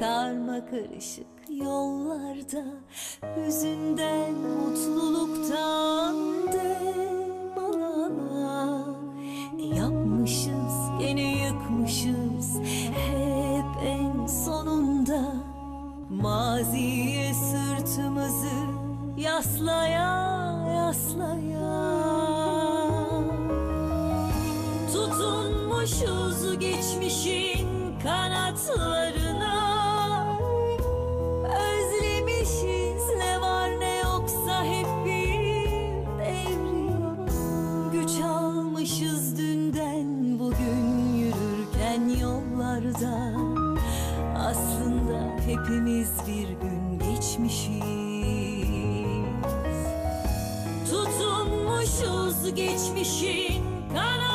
karma karışık yollarda Hüzünden mutluluktan dem alana Ne yapmışız gene yıkmışız hep en sonunda. Maziye sırtımızı yaslaya yaslaya. Tutunmuşuz geçmişin kanatlarına dünden bugün yürürken yollarda Aslında hepimiz bir gün geçmişiz. Tutunmuşuz geçmişin kanatlarına